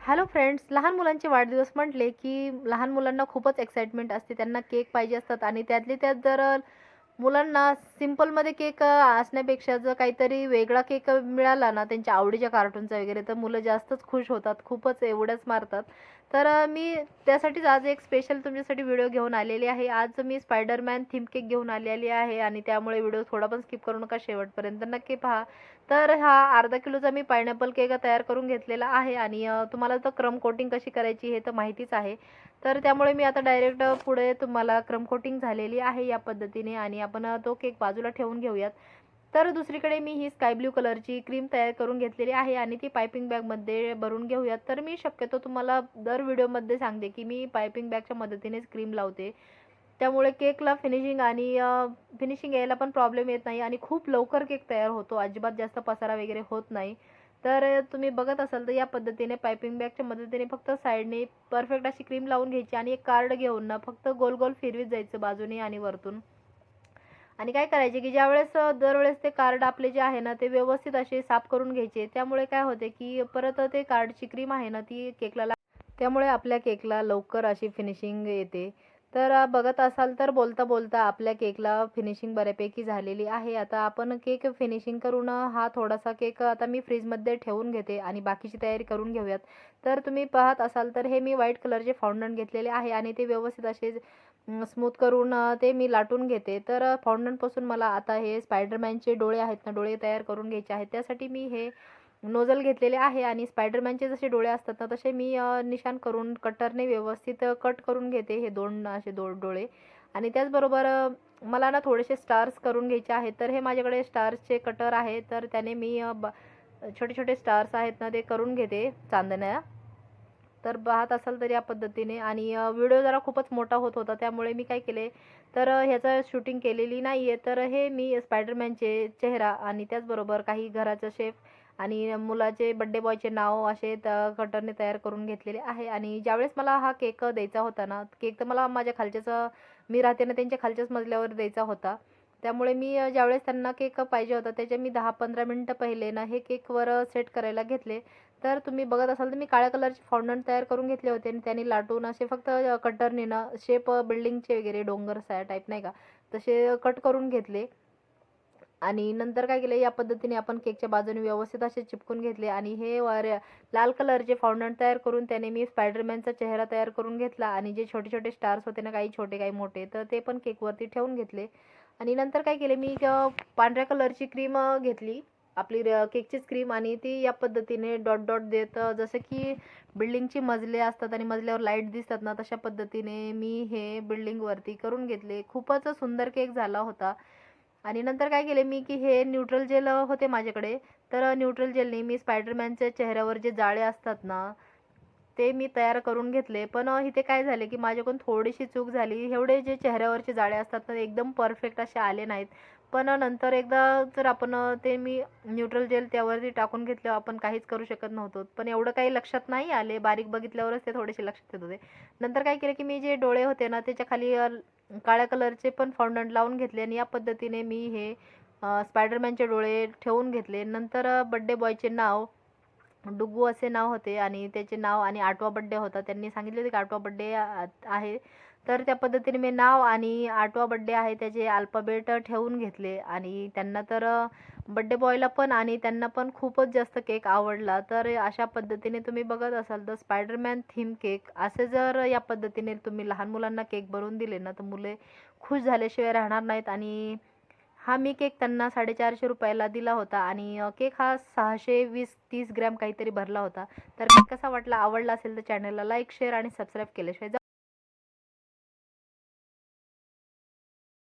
Hello friends लहान मुलांचे वाढदिवस म्हटले की लहान मुलांना खूपच एक्साइटमेंट असते. त्यांना केक पाहिजे असतात आणि त्यातले त्यात जर मुलांना सिम्पलमध्ये केक असण्यापेक्षा जर काहीतरी वेगळा केक मिळाला ना त्यांच्या आवडीच्या कार्टूनचा वगैरे तर मुलं जास्तच खुश होतात खूपच एवढंच मारतात. तर मी त्यासाठीच आज एक स्पेशल तुमच्यासाठी व्हिडिओ घेऊन आलेली आहे. आज मी स्पायडरमॅन थीम केक घेऊन आलेली आहे आणि त्यामुळे व्हिडिओ थोडा पण स्किप करू नका शेवटपर्यंत. नक्की पहा. तर हा अर्धा किलोचा मी पायनॅपल केक तयार करून घेतलेला आहे आणि तुम्हाला तर क्रम कोटिंग कशी करायची हे तर माहितीच आहे. तर त्यामुळे मी आता डायरेक्ट पुढे तुम्हाला क्रम कोटिंग झालेली आहे या पद्धतीने आणि आपण तो केक बाजूला ठेवून घेऊयात. तर दुसरीकडे मी ही स्काय ब्ल्यू कलरची क्रीम तयार करून घेतलेली आहे आणि ती पायपिंग बॅगमध्ये भरून घेऊयात. तर मी शक्यतो तुम्हाला दर व्हिडिओमध्ये सांगते की मी पायपिंग बॅगच्या मदतीनेच क्रीम लावते. त्यामुळे केकला फिनिशिंग आणि फिनिशिंग यायला पण प्रॉब्लेम येत नाही आणि खूप लवकर केक तयार होतो. अजिबात जास्त पसारा वगैरे होत नाही. तर तुम्ही बघत असाल तर या पद्धतीने पायपिंग बॅगच्या मदतीने फक्त साईडने परफेक्ट अशी क्रीम लावून घ्यायची आणि एक कार्ड घेऊन ना फक्त गोल गोल फिरवीत जायचं बाजूने आणि वरतून. आणि काय करायचे की ज्यावेळेस दरवेळेस ते कार्ड आपले जे आहे ना ते व्यवस्थित असे साफ करून घ्यायचे. त्यामुळे काय होते की परत ते कार्डची क्रीम आहे ना ती केकला ला त्यामुळे आपल्या केकला लवकर अशी फिनिशिंग येते. तर बघत असाल तर बोलता बोलता आपल्या केकला फिनिशिंग बऱ्यापैकी झालेली आहे. आता आपण केक फिनिशिंग करून हा थोडासा केक आता मी फ्रीजमध्ये ठेवून घेते आणि बाकीची तयारी करून घेऊयात. तर तुम्ही पाहत असाल तर हे मी व्हाईट कलरचे फाउंडन घेतलेले आहे आणि ते व्यवस्थित असे स्मूथ करून ते मी लाटून घेते. तर फाउंडनपासून मला आता हे स्पायडरमॅनचे डोळे आहेत ना डोळे तयार करून घ्यायचे आहेत. त्यासाठी मी हे नोझल घेतलेले आहे आणि स्पायडरमॅनचे जसे डोळे असतात ना तसे मी निशाण करून कटरने व्यवस्थित कट करून घेते हे दोन असे दोन डोळे. आणि त्याचबरोबर मला ना थोडेसे स्टार्स करून घ्यायचे आहेत. तर हे माझ्याकडे स्टार्सचे कटर आहे. तर त्याने मी ब छोटे छोटे स्टार्स आहेत ना ते करून घेते चांदण्या. तर पाहत असाल तर या पद्धतीने. आणि व्हिडिओ जरा खूपच मोठा होत होता त्यामुळे मी काय केले तर ह्याचं शूटिंग केलेली नाही आहे तर हे मी स्पायडरमॅनचे चेहरा आणि त्याचबरोबर काही घराचं शेफ आणि मुलाचे बड्डे बॉयचे नाव असे त कटरने तयार करून घेतलेले आहे. आणि ज्यावेळेस मला हा केक द्यायचा होता ना केक तर मला माझ्या खालच्याच मी राहते ना त्यांच्या खालच्याच मजल्यावर द्यायचा होता. त्यामुळे मी ज्यावेळेस त्यांना केक पाहिजे होता त्याच्या मी दहा पंधरा मिनटं पहिले ना हे केकवर सेट करायला घेतले. तर तुम्ही बघत असाल तर मी काळ्या कलरचे फॉन्डंट तयार करून घेतले होते आणि त्यांनी लाटून असे फक्त कटरने ना शेप बिल्डिंगचे वगैरे डोंगर सा टाईप नाही का तसे कट करून घेतले. आणि नंतर काय केलं या पद्धतीने आपण केकच्या बाजूने व्यवस्थित असे चिपकून घेतले आणि हे वर लाल कलरचे फाउंडंट तयार करून त्याने मी स्पायडरमॅनचा चेहरा तयार करून घेतला आणि जे छोटे छोटे स्टार्स होते ना काही छोटे काही मोठे तर ते पण केकवरती ठेवून घेतले. आणि नंतर काय केले मी पांढऱ्या कलरची क्रीम घेतली. आपली र- केकचीच क्रीम आणि ती या पद्धतीने डॉट डॉट देत जसं की बिल्डिंगची मजले असतात आणि मजल्यावर लाइट दिसतात ना तशा पद्धतीने मी हे बिल्डिंगवरती करून घेतले. खूपच सुंदर केक झाला होता. आणि नंतर काय केले मी की हे न्यूट्रल जेल होते माझ्याकडे. तर न्यूट्रल जेलने मी स्पायडरमॅनच्या चेहऱ्यावर जे जाळे असतात ना ते मी तयार करून घेतले. पण इथे काय झाले की माझ्याकडून थोडीशी चूक झाली. एवढे जे चेहऱ्यावरचे जाळे असतात ना एकदम परफेक्ट असे आले नाहीत. पण नंतर एकदा जर आपण ते मी न्यूट्रल जेल त्यावरती टाकून घेतलं आपण काहीच करू शकत नव्हतो. पण एवढं काही लक्षात नाही आले. बारीक बघितल्यावरच ते थोडेसे लक्षात येत होते. नंतर काय केलं की मी जे डोळे होते ना त्याच्याखाली काळ्या कलरचे पण फाउंडंट लावून घेतले आणि या पद्धतीने मी हे स्पायडरमॅनचे डोळे ठेवून घेतले. नंतर बड्डे बॉयचे नाव डुग्गू असे नाव होते आणि त्याचे नाव आणि आठवा बड्डे होता. त्यांनी सांगितले होते की आठवा बड्डे आहे. तर त्या पद्धतीने मी नाव आणि आठवा बड्डे आहे त्याचे अल्फाबेट ठेवून घेतले. आणि त्यांना तर बड्डे बॉयला पण आणि त्यांना पण खूपच जास्त केक आवडला. तर अशा पद्धतीने तुम्ही बघत असाल तर स्पायडरमॅन थीम केक असे जर या पद्धतीने तुम्ही लहान मुलांना केक बनवून दिले ना तर मुले खुश झाल्याशिवाय राहणार नाहीत. आणि हा मी केक त्यांना साडेचारशे रुपयाला दिला होता आणि केक हा सहाशे वीस तीस ग्रॅम काहीतरी भरला होता. तर केक कसा वाटला आवडला असेल तर चॅनलला लाईक शेअर आणि सबस्क्राईब केल्याशिवाय